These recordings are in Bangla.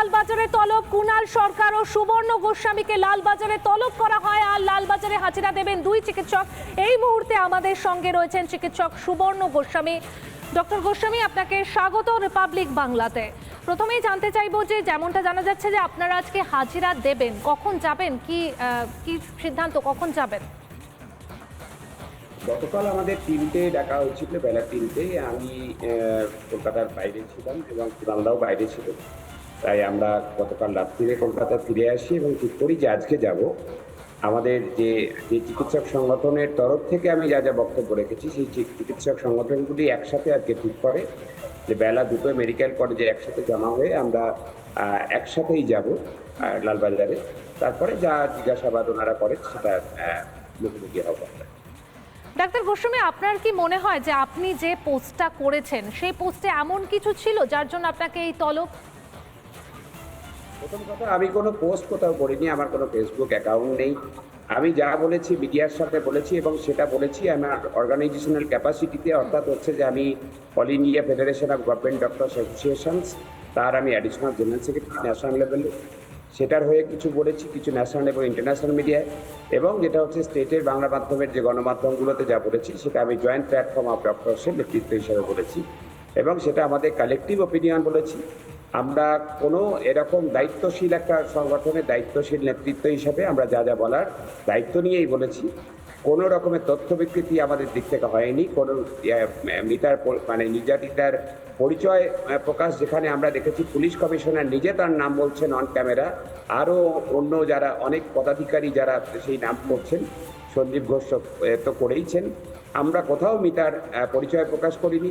লালবাজারে তলব। কুনাল সরকার ও সুবর্ণ গোস্বামীকে লালবাজারে তলব করা হয় আর লালবাজারে হাজিরা দেবেন দুই চিকিৎসক। এই মুহূর্তে আমাদের সঙ্গে রয়েছেন চিকিৎসক সুবর্ণ গোস্বামী। ডক্টর গোস্বামী, আপনাকে স্বাগত রিপাবলিক বাংলাতে। প্রথমেই জানতে চাইব যে, যেমনটা জানা যাচ্ছে যে, আপনারা আজকে হাজিরা দেবেন। কখন যাবেন? কি কি সিদ্ধান্ত? কখন যাবেন? গতকাল আমাদের তিনটে ডাকা হয়েছিল, বেলা তিনটে। আমি কলকাতার বাইরে ছিলাম এবং কুরান্দাও বাইরে ছিল। তাই আমরা গতকাল রাত্রিরে কলকাতা ফিরে আসি এবং ঠিক করি যে আজকে যাব। আমাদের যে যে চিকিৎসক সংগঠনের তরফ থেকে আমি যা যা বক্তব্য রেখেছি, সেই চিকিৎসক সংগঠনগুলি একসাথে আজকে ঠিক করে যে বেলা দুটো মেডিকেল কলেজে একসাথে জমা হয়ে আমরা একসাথেই যাব লালবাজারে। তারপরে যা জিজ্ঞাসাবাদ ওনারা করেন সেটা মুখোমুখি হব। ডাক্তার গোস্বামী, আপনার কি মনে হয় যে আপনি যে পোস্টটা করেছেন, সেই পোস্টে এমন কিছু ছিল যার জন্য আপনাকে এই তলব প্রথম কথা, আমি কোনো পোস্ট কোথাও করিনি, আমার কোনো ফেসবুক অ্যাকাউন্ট নেই। আমি যা বলেছি মিডিয়ার সাথে বলেছি এবং সেটা বলেছি আমার অর্গানাইজেশনাল ক্যাপাসিটিতে অর্থাৎ হচ্ছে যে আমি All India Federation of Government Doctors Associations তার আমি অ্যাডিশনাল জেনারেল সেক্রেটারি ন্যাশনাল লেভেলে সেটার হয়ে কিছু বলেছি, কিছু ন্যাশনাল এবং ইন্টারন্যাশনাল মিডিয়ায় এবং যেটা হচ্ছে স্টেটের বাংলা মাধ্যমের যে গণমাধ্যমগুলোতে যা বলেছি, সেটা আমি জয়েন্ট প্ল্যাটফর্ম অফ ডক্টরসের নেতৃত্ব হিসাবে বলেছি। এবং সেটা আমাদের কালেকটিভ ওপিনিয়ন বলেছি। আমরা কোনো এরকম দায়িত্বশীল একটা সংগঠনের দায়িত্বশীল নেতৃত্ব হিসাবে আমরা যা যা বলার দায়িত্ব নিয়েই বলেছি। কোনো রকমের তথ্য বিকৃতি আমাদের দিক থেকে হয়নি। কোনো মিতার মানে নির্যাতিতার পরিচয় প্রকাশ যেখানে আমরা দেখেছি পুলিশ কমিশনার নিজে তার নাম বলছেন অন ক্যামেরা। আরও অন্য যারা অনেক পদাধিকারী যারা সেই নাম করছেন সঞ্জীব ঘোষ তো, করেইছেন। আমরা কোথাও মিতার পরিচয় প্রকাশ করিনি।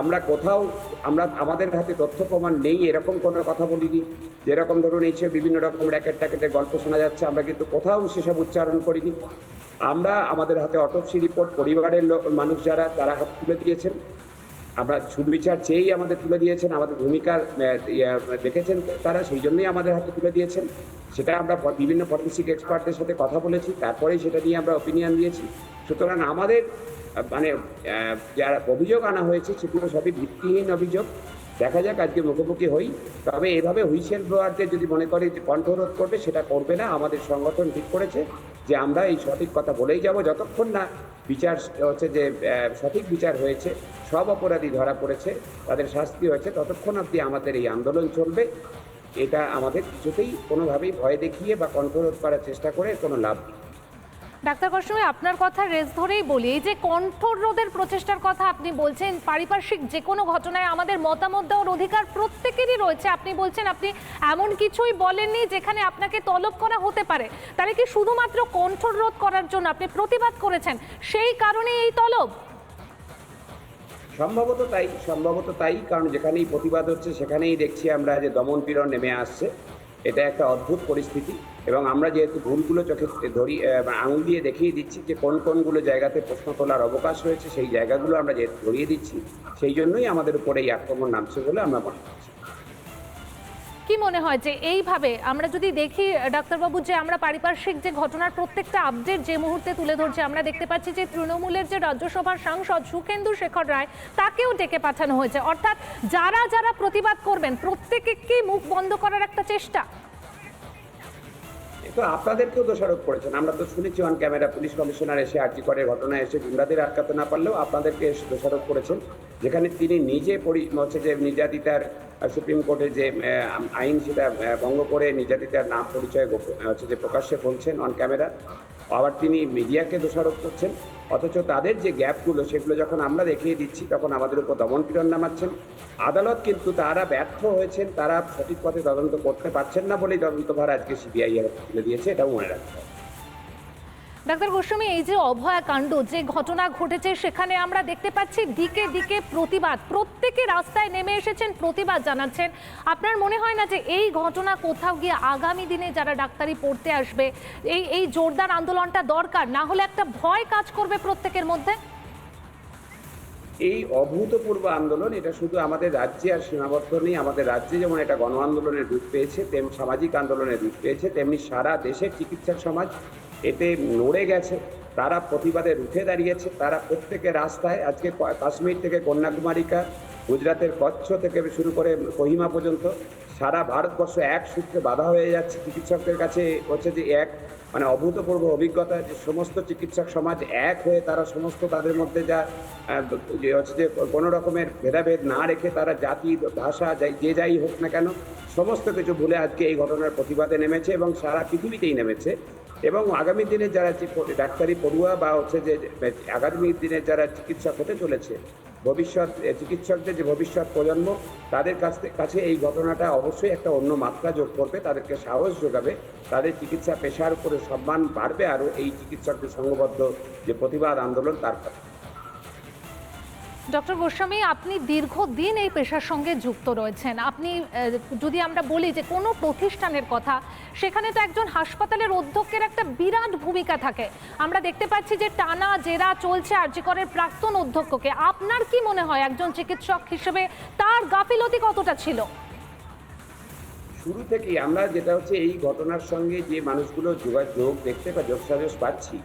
আমরা কোথাও আমরা আমাদের হাতে তথ্য প্রমাণ নেই এরকম কোনো কথা বলিনি। যেরকম ধরুন এই বিভিন্ন রকম র্যাকেট ট্যাকেটের গল্প শোনা যাচ্ছে আমরা কিন্তু কোথাও সেসব উচ্চারণ করিনি। আমরা আমাদের হাতে অটোপসি রিপোর্ট পরিবারের মানুষ যারা তারা হাত তুলে দিয়েছেন। আমরা সুবিচার চেয়েই আমাদের তুলে দিয়েছেন আমাদের ভূমিকা দেখেছেন তারা সেই জন্যই আমাদের হাতে তুলে দিয়েছেন। সেটা আমরা বিভিন্ন ফরেন্সিক এক্সপার্টদের সাথে কথা বলেছি, তারপরেই সেটা নিয়ে আমরা ওপিনিয়ন দিয়েছি। সুতরাং আমাদের মানে যারা অভিযোগ আনা হয়েছে সেগুলো সবই ভিত্তিহীন অভিযোগ। দেখা যাক আজকে মুখোমুখি হই। তবে এভাবে হুইসেল ব্লোয়ারদের যদি মনে করে যে কণ্ঠরোধ করবে, সেটা করবে না। আমাদের সংগঠন ঠিক করেছে যে আমরা এই সঠিক কথা বলেই যাব। যতক্ষণ না বিচার, হচ্ছে যে সঠিক বিচার হয়েছে, সব অপরাধী ধরা পড়েছে, তাদের শাস্তি হয়েছে, ততক্ষণ অবধি আমাদের এই আন্দোলন চলবে। এটা আমাদের কিছুতেই কোনোভাবেই ভয় দেখিয়ে বা কণ্ঠরোধ করার চেষ্টা করে কোনো লাভ নেই। ডাক্তার গোস্বামী আপনার কথা রেস ধরেই বলি, এই যে কণ্ঠরোধের প্রচেষ্টার কথা আপনি বলছেন, পারিপার্শ্বিক যে কোনো ঘটনায় আমাদের মতামত দেওয়ার অধিকার প্রত্যেকেরই রয়েছে। আপনি বলছেন আপনি এমন কিছুই বলেননি যেখানে আপনাকে তলব করা হতে পারে। তাহলে কি শুধুমাত্র কণ্ঠরোধ করার জন্য আপনি প্রতিবাদ করেছেন? সেই কারণে এই তলব? সম্ভবত তাই সম্ভবত তাই, কারণ যেখানেই প্রতিবাদ হচ্ছে, সেখানেই দেখছি আমরা যে দমন পীড়ন নেমে আসছে। এটা একটা অদ্ভুত পরিস্থিতি এবং আমরা যেহেতু ভুলগুলো চোখে ধরি আঙুল দিয়ে দেখিয়ে দিচ্ছি যে কোন কোনগুলো জায়গাতে প্রশ্ন তোলার অবকাশ রয়েছে, সেই জায়গাগুলো আমরা যেহেতু ধরিয়ে দিচ্ছি, সেই জন্যই আমাদের উপরে এই আক্রমণ নামছে বলে আমরা মনে করছি। কি মনে হয় যে এইভাবে আমরা যদি দেখি, ডাক্তারবাবু, যে আমরা পারিপার্শ্বিক যে ঘটনার প্রত্যেকটা আপডেট যে মুহূর্তে তুলে ধরছে, আমরা দেখতে পাচ্ছি যে তৃণমূলের যে রাজ্যসভার সাংসদ সুখেন্দু শেখর রায়, তাকেও ডেকে পাঠানো হয়েছে। অর্থাৎ যারা যারা প্রতিবাদ করবেন, প্রত্যেকে কি মুখ বন্ধ করার একটা চেষ্টা? তো আপনাদেরকেও দোষারোপ করেছেন। আমরা তো শুনেছি অন ক্যামেরা পুলিশ কমিশনার এসে আর্জি করে ঘটনা এসে গুন্ডাদের আটকাতে না পারলেও আপনাদেরকে এসে দোষারোপ করেছেন। যেখানে তিনি নিজে পরি, হচ্ছে যে নির্যাতিতার সুপ্রিম কোর্টে যে আইন সেটা ভঙ্গ করে নির্যাতিতার নাম পরিচয় হচ্ছে যে প্রকাশ্যে বলছেন অন ক্যামেরা আবার তিনি মিডিয়াকে দোষারোপ করছেন। অথচ তাদের যে গ্যাপগুলো, সেগুলো যখন আমরা দেখিয়ে দিচ্ছি, তখন আমাদের উপর দমন পীড়ন নামাচ্ছেন। আদালত কিন্তু তারা ব্যর্থ হয়েছেন, তারা সঠিক পথে তদন্ত করতে পারছেন না বলেই তদন্তভার আজকে সিবিআই তুলে দিয়েছে, এটাও মনে রাখতে হবে। ডাক্তার গোস্বামী, এই যে অভয়া কাণ্ড, যে ঘটনা ঘটেছে, সেখানে আমরা দেখতে পাচ্ছি দিকে দিকে প্রতিবাদ। প্রত্যেকে রাস্তায় নেমে এসেছেন, প্রতিবাদ জানাচ্ছেন। আপনার মনে হয় না যে এই ঘটনা কোথাও গিয়ে আগামী দিনে যারা ডাক্তারি পড়তে আসবে, এই এই জোরদার আন্দোলনটা দরকার? না হলে একটা ভয় কাজ করবে প্রত্যেকের মধ্যে? এই অভূতপূর্ব আন্দোলন, এটা শুধু আমাদের রাজ্যে আর সীমাবদ্ধ নেই, আমাদের রাজ্যে যেমন এটা গণ আন্দোলনের রূপ পেয়েছে, তেম, সামাজিক আন্দোলনের রূপ পেয়েছে, তেমনি সারা দেশের চিকিৎসা সমাজ এতে নড়ে গেছে। তারা প্রতিবাদে রুখে দাঁড়িয়েছে। তারা প্রত্যেকে রাস্তায় আজকে কাশ্মীর থেকে কন্যাকুমারিকা, গুজরাতের কচ্ছ থেকে শুরু করে কহিমা পর্যন্ত সারা ভারতবর্ষ এক সূত্রে বাধা হয়ে যাচ্ছে। চিকিৎসকদের কাছে হচ্ছে যে এক মানে অভূতপূর্ব অভিজ্ঞতা যে সমস্ত চিকিৎসক সমাজ এক হয়ে তারা সমস্ত তাদের মধ্যে যা যে হচ্ছে যে কোনো রকমের ভেদাভেদ না রেখে তারা জাতি, ভাষা, যাই- যে যাই হোক না কেন, সমস্ত কিছু ভুলে আজকে এই ঘটনার প্রতিবাদে নেমেছে এবং সারা পৃথিবীতেই নেমেছে। এবং আগামী দিনে যারা ডাক্তারি পড়ুয়া বা হচ্ছে যে আগামী দিনে যারা চিকিৎসক হতে চলেছে, ভবিষ্যৎ চিকিৎসকদের যে ভবিষ্যৎ প্রজন্ম, তাদের কাছ কাছে এই ঘটনাটা অবশ্যই একটা অন্য মাত্রা যোগ করবে, তাদেরকে সাহস যোগাবে, তাদের চিকিৎসা পেশার উপরে সম্মান বাড়বে, আরও এই চিকিৎসকদের সংঘবদ্ধ যে প্রতিবাদ আন্দোলন তার কাছে। ডক্টর গোস্বামী, আপনি দীর্ঘদিন এই পেশার সঙ্গে যুক্ত রয়েছেন। আপনি যদি আমরা বলি যে কোনো প্রতিষ্ঠানের কথা, সেখানে তো একজন হাসপাতালের অধ্যক্ষের একটা বিরাট ভূমিকা থাকে। আমরা দেখতে পাচ্ছি যে টানা জেরা চলছে আরজিকরের প্রাক্তন অধ্যক্ষকে। আপনার কি মনে হয়, একজন চিকিৎসক হিসেবে তার গাফিলতি কতটা ছিল? শুরু থেকেই আমরা যেটা হচ্ছে এই ঘটনার সঙ্গে যে মানুষগুলো যোগাযোগ দেখতে বা যোগসাজস পাচ্ছি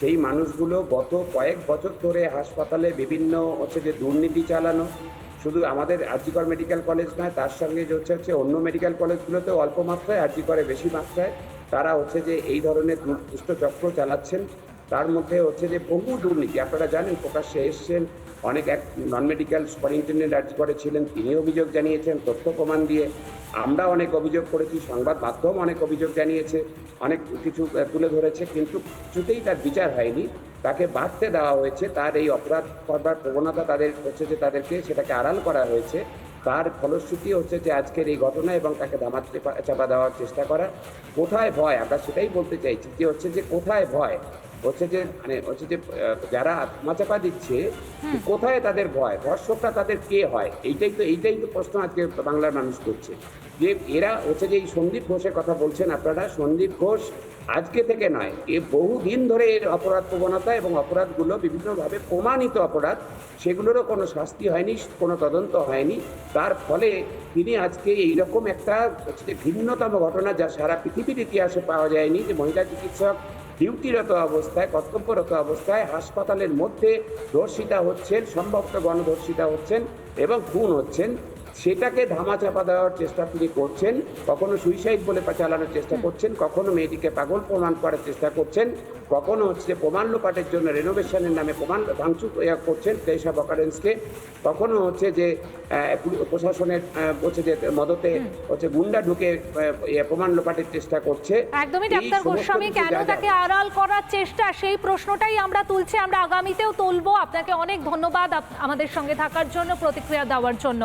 সেই মানুষগুলো গত কয়েক বছর ধরে হাসপাতালে বিভিন্ন হচ্ছে যে দুর্নীতি চালানো, শুধু আমাদের আরজিকর মেডিকেল কলেজ নয়, তার সঙ্গে যে হচ্ছে হচ্ছে অন্য মেডিকেল কলেজগুলোতেও অল্প মাত্রায় আরজিকরে বেশি মাত্রায়, তারা হচ্ছে যে এই ধরনের দুষ্ট চক্র চালাচ্ছেন। তার মধ্যে হচ্ছে যে বহু দুর্নীতি, আপনারা জানেন প্রকাশ্যে এসছেন, অনেক এক নন মেডিকেল সুপারিনটেন্ডেন্ট আর্জি করেছিলেন তিনি অভিযোগ জানিয়েছেন, তথ্য প্রমাণ দিয়ে আমরা অনেক অভিযোগ করেছি, সংবাদ মাধ্যম অনেক অভিযোগ জানিয়েছে, অনেক কিছু তুলে ধরেছে, কিন্তু কিছুতেই তার বিচার হয়নি। তাকে বাড়তে দেওয়া হয়েছে, তার এই অপরাধ করবার প্রবণতা তাদের হচ্ছে যে তাদেরকে সেটাকে আড়াল করা হয়েছে। তার ফলশ্রুতি হচ্ছে যে আজকের এই ঘটনা এবং তাকে চাপা- চাপা দেওয়ার চেষ্টা করা কোথায় ভয়? আমরা সেটাই বলতে চাইছি যে হচ্ছে যে কোথায় ভয়? হচ্ছে যে মানে হচ্ছে যে যারা মাচাপা দিচ্ছে কোথায় তাদের ভয়? ধর্ষকটা তাদের কে হয়? এইটাই তো এইটাই তো প্রশ্ন আজকে বাংলার মানুষ করছে। যে এরা হচ্ছে যে এই সন্দীপ ঘোষের কথা বলছেন আপনারা সন্দীপ ঘোষ আজকে থেকে নয় এ বহুদিন ধরে এর অপরাধ প্রবণতা এবং অপরাধগুলো বিভিন্নভাবে প্রমাণিত অপরাধ সেগুলোরও কোনো শাস্তি হয়নি কোনো তদন্ত হয়নি। তার ফলে তিনি আজকে এইরকম একটা হচ্ছে ভিন্নতম ঘটনা যা সারা পৃথিবীর ইতিহাসে পাওয়া যায়নি যে মহিলা চিকিৎসক ডিউটিরত অবস্থায় কর্তব্যরত অবস্থায় হাসপাতালের মধ্যে ধর্ষিতা হচ্ছেন সম্ভবত গণধর্ষিতা হচ্ছেন এবং খুন হচ্ছেন। সেটাকে ধামাচাপা দেওয়ার চেষ্টা তিনি করছেন কখনো সুইসাইড বলে চালানোর চেষ্টা করছেন কখনো মেয়েটিকে পাগল প্রমাণ করার চেষ্টা করছেন কখনো হচ্ছে প্রমাণ লোপাটের জন্য রেনোভেশনের নামে প্রমাণ ভাঙচুর করছেন প্লেস অফ অকারেন্সকে কখনো হচ্ছে যে প্রশাসনের হচ্ছে যে মদতে হচ্ছে গুন্ডা ঢুকে ইয়ে প্রমাণ লোপাটের চেষ্টা করছে। একদমই ডাক্তার গোস্বামী কেন তাকে আড়াল করার চেষ্টা? সেই প্রশ্নটাই আমরা তুলছি আমরা আগামীতেও তুলবো। আপনাকে অনেক ধন্যবাদ আমাদের সঙ্গে থাকার জন্য প্রতিক্রিয়া দেওয়ার জন্য।